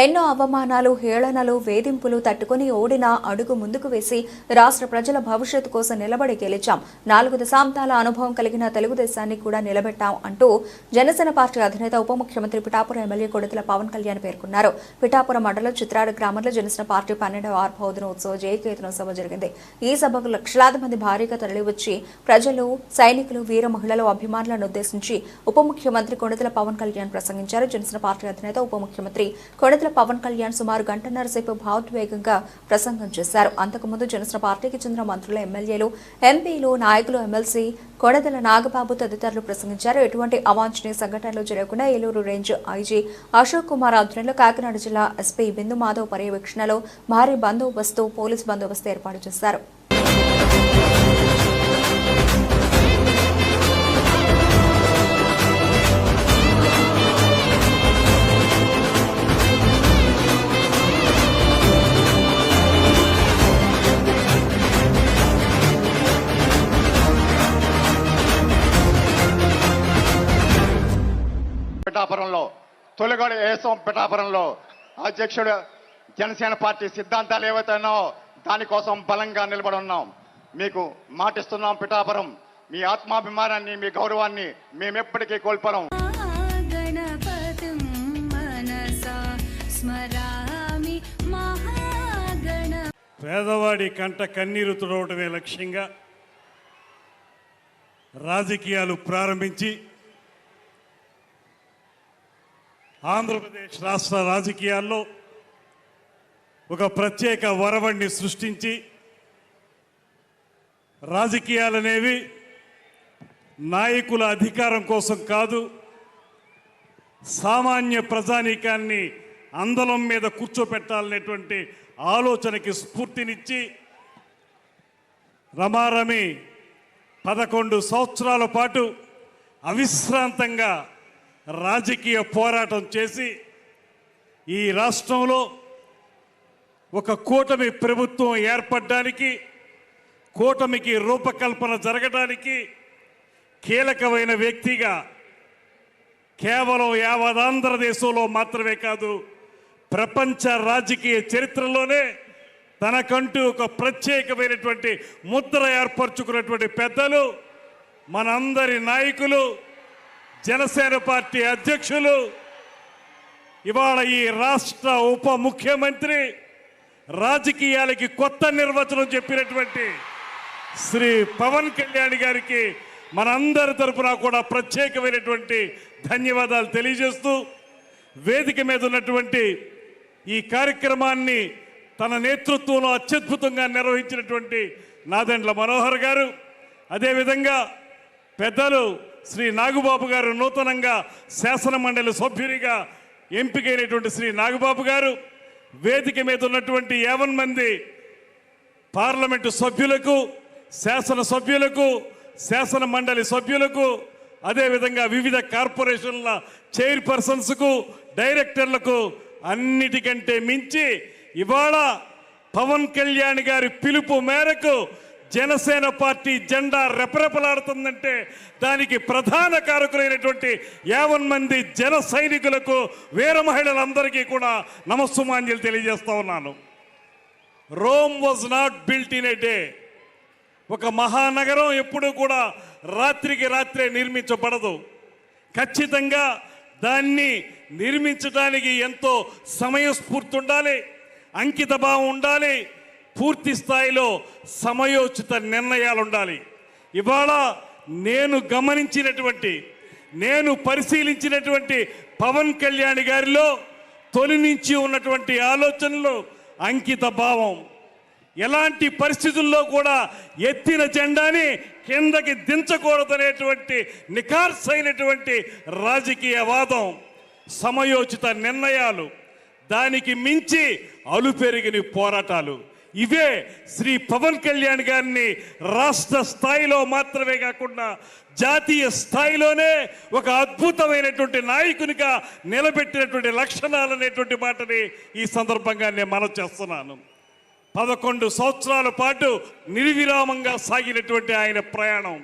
ఎన్నో అవమానాలు హేళనలు వేధింపులు తట్టుకుని ఓడిన అడుగు ముందుకు వేసి రాష్ట్ర ప్రజల భవిష్యత్తు కోసం నిలబడి గెలిచాం. నాలుగు దశాబ్దాల అనుభవం కలిగిన తెలుగుదేశాన్ని కూడా నిలబెట్టాం అంటూ జనసేన పార్టీ అధినేత ఉప ముఖ్యమంత్రి పిఠాపురం ఎమ్మెల్యే కొడుతుల పవన్ కళ్యాణ్ పేర్కొన్నారు. పిఠాపురం మండలం చిత్రాడు గ్రామంలో జనసేన పార్టీ పన్నెండవ ఆర్భవ దినోత్సవ జయకేతనోత్సవం జరిగింది. ఈ సభకు లక్షలాది మంది భారీగా తరలివచ్చి ప్రజలు సైనికులు వీర మహిళలు అభిమానులను ఉద్దేశించి ఉప ముఖ్యమంత్రి కొణిదల పవన్ కళ్యాణ్ ప్రసంగించారు. జనసేన పార్టీ అధినేత ఉప ముఖ్యమంత్రి కొణిదల పవన్ కళ్యాణ్ సుమారు గంటన్నర సేపు భావోద్వేగంగా ప్రసంగం చేశారు. అంతకుముందు జనసేన పార్టీకి చెందిన మంత్రులు ఎమ్మెల్యేలు ఎంపీలు నాయకులు ఎమ్మెల్సీ కొడదల నాగబాబు తదితరులు ప్రసంగించారు. ఎటువంటి అవాంఛనీయ సంఘటనలు జరగకుండా ఏలూరు రేంజ్ ఐజీ అశోక్ కుమార్ ఆధ్వర్యంలో కాకినాడ జిల్లా ఎస్పీ బిందు మాధవ్ పర్యవేక్షణలో భారీ బందోబస్తు పోలీస్ బందోబస్తు ఏర్పాటు చేశారు. పిఠాపురంలో తొలిగొడ ఏసం పిఠాపురంలో అధ్యక్షుడు జనసేన పార్టీ సిద్ధాంతాలు ఏవైతేనో దానికోసం బలంగా నిలబడి ఉన్నాం. మీకు మాటిస్తున్నాం పిఠాపురం. మీ ఆత్మాభిమానాన్ని మీ గౌరవాన్ని మేమెప్పటికీ కోల్పోం పేదవాడి కంట కన్నీరు తుడవటమే లక్ష్యంగా రాజకీయాలు ప్రారంభించి ఆంధ్రప్రదేశ్ రాష్ట్ర రాజకీయాల్లో ఒక ప్రత్యేక వరవణ్ణి సృష్టించి రాజకీయాలనేవి నాయకుల అధికారం కోసం కాదు సామాన్య ప్రజానీకాన్ని అందలం మీద కూర్చోపెట్టాలనేటువంటి ఆలోచనకి స్ఫూర్తినిచ్చి రమారమి పదకొండు సంవత్సరాల పాటు అవిశ్రాంతంగా రాజకీయ పోరాటం చేసి ఈ రాష్ట్రంలో ఒక కూటమి ప్రభుత్వం ఏర్పడడానికి కూటమికి రూపకల్పన జరగడానికి కీలకమైన వ్యక్తిగా కేవలం యావత్ ఆంధ్రదేశంలో మాత్రమే కాదు ప్రపంచ రాజకీయ చరిత్రలోనే తనకంటూ ఒక ప్రత్యేకమైనటువంటి ముద్ర ఏర్పరచుకున్నటువంటి పెద్దలు మనందరి నాయకులు జనసేన పార్టీ అధ్యక్షులు ఇవాళ ఈ రాష్ట్ర ఉప ముఖ్యమంత్రి రాజకీయాలకి కొత్త నిర్వచనం చెప్పినటువంటి శ్రీ పవన్ కళ్యాణ్ గారికి మనందరి తరపున కూడా ప్రత్యేకమైనటువంటి ధన్యవాదాలు తెలియజేస్తూ వేదిక మీద ఉన్నటువంటి ఈ కార్యక్రమాన్ని తన నేతృత్వంలో అత్యద్భుతంగా నిర్వహించినటువంటి నాదెండ్ల మనోహర్ గారు అదేవిధంగా పెద్దలు శ్రీ నాగుబాబు గారు నూతనంగా శాసన మండలి సభ్యునిగా ఎంపికైనటువంటి శ్రీ నాగబాబు గారు వేదిక మీద ఉన్నటువంటి యావన్ మంది పార్లమెంటు సభ్యులకు శాసన సభ్యులకు శాసన మండలి సభ్యులకు అదేవిధంగా వివిధ కార్పొరేషన్ల చైర్పర్సన్స్కు డైరెక్టర్లకు అన్నిటికంటే మించి ఇవాళ పవన్ కళ్యాణ్ గారి పిలుపు మేరకు జనసేన పార్టీ జెండా రెపరెపలాడుతుందంటే దానికి ప్రధాన కారకులైనటువంటి యావన్ మంది జన సైనికులకు వీర మహిళలందరికీ కూడా నమస్సుమాంజలు తెలియజేస్తా ఉన్నాను. Rome was not built in a day. ఒక మహానగరం ఎప్పుడూ కూడా రాత్రికి రాత్రే నిర్మించబడదు. ఖచ్చితంగా దాన్ని నిర్మించడానికి ఎంతో సమయస్ఫూర్తి ఉండాలి అంకిత భావం ఉండాలి పూర్తి స్థాయిలో సమయోచిత నిర్ణయాలు ఉండాలి ఇవాళ నేను గమనించినటువంటి నేను పరిశీలించినటువంటి పవన్ కళ్యాణ్ గారిలో తొలి నుంచి ఉన్నటువంటి ఆలోచనలు అంకిత భావం. ఎలాంటి పరిస్థితుల్లో కూడా ఎత్తిన జెండాని కిందకి దించకూడదనేటువంటి నిఖార్సైనటువంటి రాజకీయ వాదం సమయోచిత నిర్ణయాలు దానికి మించి అలుపెరిగిన పోరాటాలు. ఇవే శ్రీ పవన్ కళ్యాణ్ గారిని రాష్ట్ర స్థాయిలో మాత్రమే కాకుండా జాతీయ స్థాయిలోనే ఒక అద్భుతమైనటువంటి నాయకునిగా నిలబెట్టినటువంటి లక్షణాలు అనేటువంటి మాటని ఈ సందర్భంగా నేను మనం చేస్తున్నాను. పదకొండు సంవత్సరాల పాటు నిర్విరామంగా సాగినటువంటి ఆయన ప్రయాణం.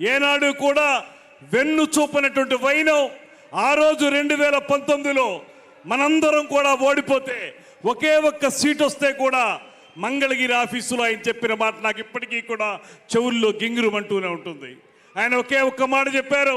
ఏనాడు కూడా వెన్ను చూపనటువంటి వైనం ఆ రోజు రెండు వేల పంతొమ్మిదిలో మనందరం కూడా ఓడిపోతే ఒకే ఒక్క సీట్ వస్తే కూడా మంగళగిరి ఆఫీసులో ఆయన చెప్పిన మాట నాకు ఇప్పటికీ కూడా చెవుల్లో గింగురుమంటూనే ఉంటుంది. ఆయన ఒకే ఒక్క మాట చెప్పారు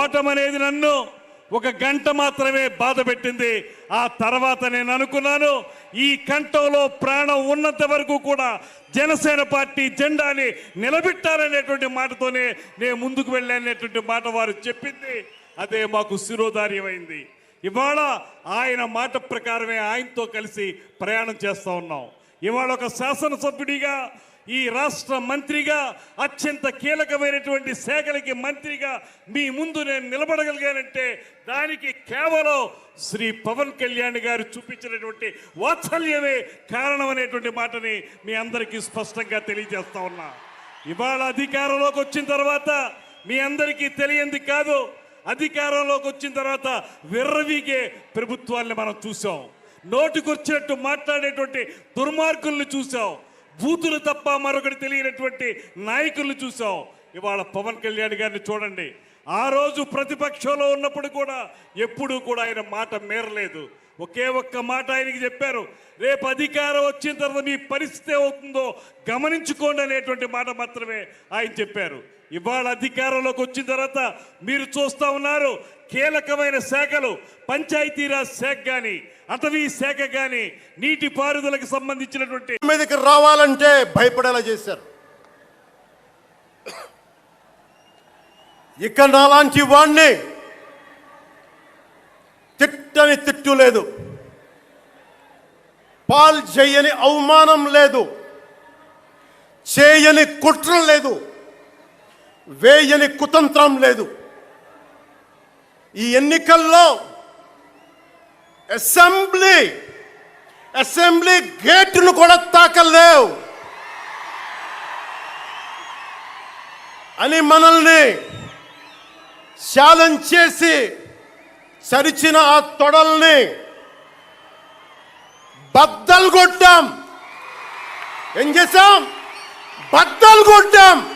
ఓటమనేది నన్ను ఒక గంట మాత్రమే బాధ పెట్టింది. ఆ తర్వాత నేను అనుకున్నాను ఈ కంఠంలో ప్రాణం ఉన్నంత వరకు కూడా జనసేన పార్టీ జెండాని నిలబెట్టాలనేటువంటి మాటతోనే నేను ముందుకు వెళ్ళాననేటువంటి మాట వారు చెప్పింది. అదే మాకు శిరోధార్యమైంది. ఇవాళ ఆయన మాట ప్రకారమే ఆయనతో కలిసి ప్రయాణం చేస్తూ ఉన్నాం. ఇవాళ ఒక శాసనసభ్యుడిగా ఈ రాష్ట్ర మంత్రిగా అత్యంత కీలకమైనటువంటి శాఖలకి మంత్రిగా మీ ముందు నేను నిలబడగలిగానంటే దానికి కేవలం శ్రీ పవన్ కళ్యాణ్ గారు చూపించినటువంటి వాత్సల్యమే కారణం అనేటువంటి మాటని మీ అందరికీ స్పష్టంగా తెలియజేస్తా ఉన్నా. ఇవాళ అధికారంలోకి వచ్చిన తర్వాత మీ అందరికీ తెలియంది కాదు. అధికారంలోకి వచ్చిన తర్వాత విర్రవీగే ప్రభుత్వాన్ని మనం చూసాం నోటికొచ్చినట్టు మాట్లాడేటువంటి దుర్మార్గుల్ని చూసావు బూతులు తప్ప మరొకటి తెలియనటువంటి నాయకుల్ని చూసావు ఇవాళ పవన్ కళ్యాణ్ గారిని చూడండి. ఆ రోజు ప్రతిపక్షంలో ఉన్నప్పుడు కూడా ఎప్పుడూ కూడా ఆయన మాట మేరలేదు. ఒకే ఒక్క మాట ఆయనకి చెప్పారు. రేపు అధికారం వచ్చిన తర్వాత మీ పరిస్థితి అవుతుందో గమనించుకోండి అనేటువంటి మాట మాత్రమే ఆయన చెప్పారు. ఇవాళ అధికారంలోకి వచ్చిన తర్వాత మీరు చూస్తా ఉన్నారు కీలకమైన శాఖలు పంచాయతీరాజ్ శాఖ కానీ అటవీ శాఖ కానీ నీటి పారుదలకు సంబంధించినటువంటి మీదకి రావాలంటే భయపడేలా చేశారు. ఇక నాలాంటి వాణ్ణి తిట్టని తిట్టు లేదు. పాల్ చేయని అవమానం లేదు. చేయని కుట్ర లేదు. వేయని కుతంత్రం లేదు. ఈ ఎన్నికల్లో అసెంబ్లీ అసెంబ్లీ గేటును కూడా తాకలేవు. అని మనల్ని ఛాలెంజ్ చేసి సరిచిన ఆ తొడల్ని బద్దలు కొట్టాం. ఏం చేసాం బద్దలు కొట్టాం.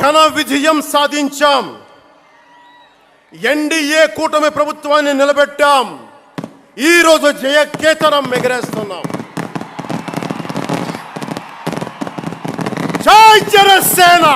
ఘన విజయం సాధించాం ఎన్డీఏ కూటమి ప్రభుత్వాన్ని నిలబెట్టాం. ఈరోజు జయకేతనం ఎగరేస్తున్నాం. జై జనసేన!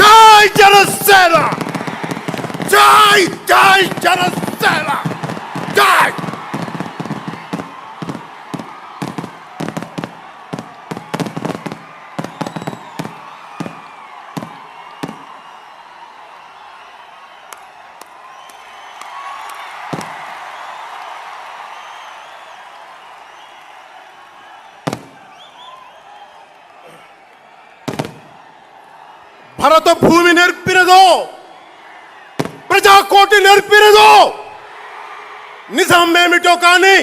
జై జనసేన! జై జై జనసేన! జై! భరత భూమి నేర్పినదో ప్రజాకోటి నేర్పినదో నిజం ఏమిటో కానీ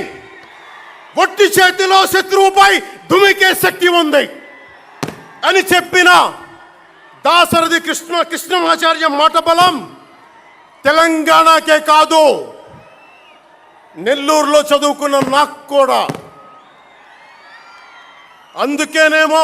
ఒట్టి చేతిలో శత్రువుపై దుమికే శక్తి ఉంది అని చెప్పిన దాసరథి కృష్ణ కృష్ణమాచార్య మాట బలం తెలంగాణకే కాదు నెల్లూరులో చదువుకున్న నాకు కూడా. అందుకేనేమో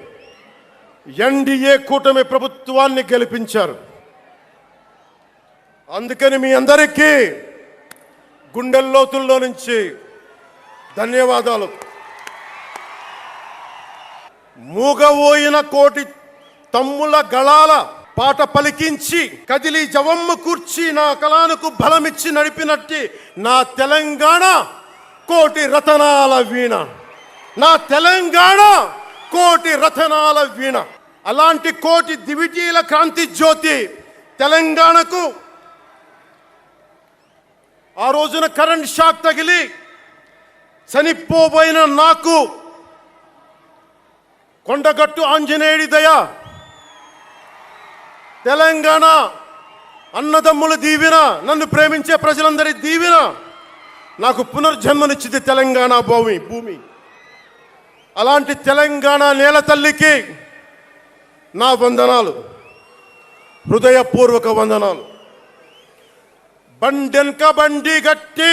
ఎన్డీఏ కూటమి ప్రభుత్వాన్ని గెలిపించారు. అందుకని మీ అందరికీ గుండెల్లోతుల్లో నుంచి ధన్యవాదాలు. మూగవోయిన కోటి తమ్ముల గళాల పాట పలికించి కదిలి జవమ్మ కూర్చి నా కళానికి బలమిచ్చి నడిపినట్టి నా తెలంగాణ కోటి రతనాల వీణ. నా తెలంగాణ కోటి రతనాల వీణ. అలాంటి కోటి దివిటీల క్రాంతి జ్యోతి తెలంగాణకు. ఆ రోజున కరెంట్ షాక్ తగిలి చనిపోబోయిన నాకు. కొండగట్టు ఆంజనేయుడి దయ. తెలంగాణ అన్నదమ్ముల దీవెన నన్ను ప్రేమించే ప్రజలందరి దీవెన. నాకు పునర్జన్మనిచ్చింది తెలంగాణ భూమి భూమి. అలాంటి తెలంగాణ నేల తల్లికి నా వందనాలు. హృదయపూర్వక వందనాలు. బండెనక బండి గట్టి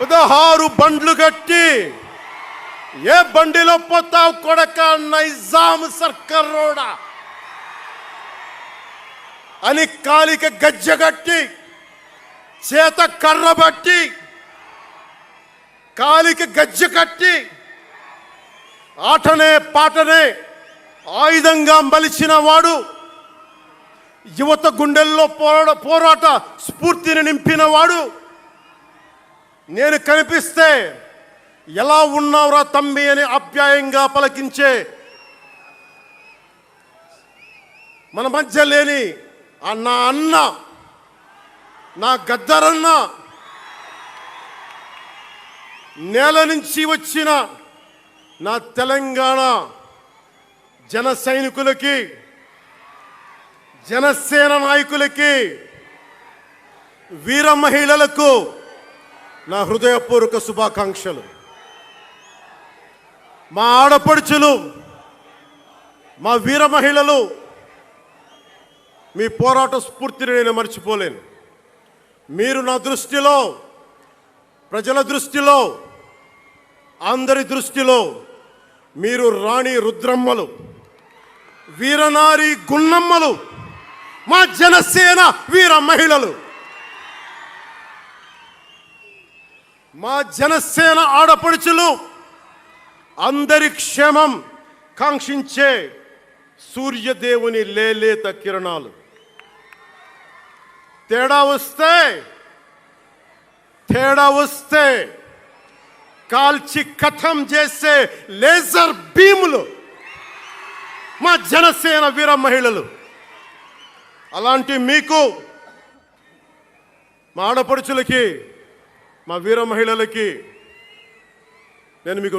పదహారు బండ్లు గట్టి ఏ బండిలో పోతావు కొడక నైజాం సర్కర్ రోడా. అని కాలిక గజ్జగట్టి చేత కర్ర బట్టి కాలిక గజ్జ కట్టి ఆటనే పాటనే ఆయుధంగా మలిచిన వాడు యువత గుండెల్లో పోరాట పోరాట స్ఫూర్తిని నింపిన వాడు. నేను కనిపిస్తే ఎలా ఉన్నావురా తమ్మి అని ఆప్యాయంగా పలకించే మన మధ్య లేని ఆ నా అన్న నా గద్దరన్న నేల నుంచి వచ్చిన నా తెలంగాణ జన సైనికులకి జనసేన నాయకులకి వీర మహిళలకు నా హృదయపూర్వక శుభాకాంక్షలు. మా ఆడపడుచులు మా వీర మహిళలు మీ పోరాట స్ఫూర్తిని నేను మర్చిపోలేను. మీరు నా దృష్టిలో ప్రజల దృష్టిలో అందరి దృష్టిలో మీరు రాణి రుద్రమ్మలు వీరనారి గున్నమ్మలు మా జనసేన వీర మహిళలు. మా జనసేన ఆడపడుచులు అందరి క్షేమం కాంక్షించే సూర్యదేవుని లేలేత కిరణాలు. తేడా వస్తే తేడా వస్తే కాల్చి కథం చేసే లేజర్ బీములు మా జనసేన వీర మహిళలు. అలాంటి మీకు మా ఆడపడుచులకి మా వీర మహిళలకి నేను మీకు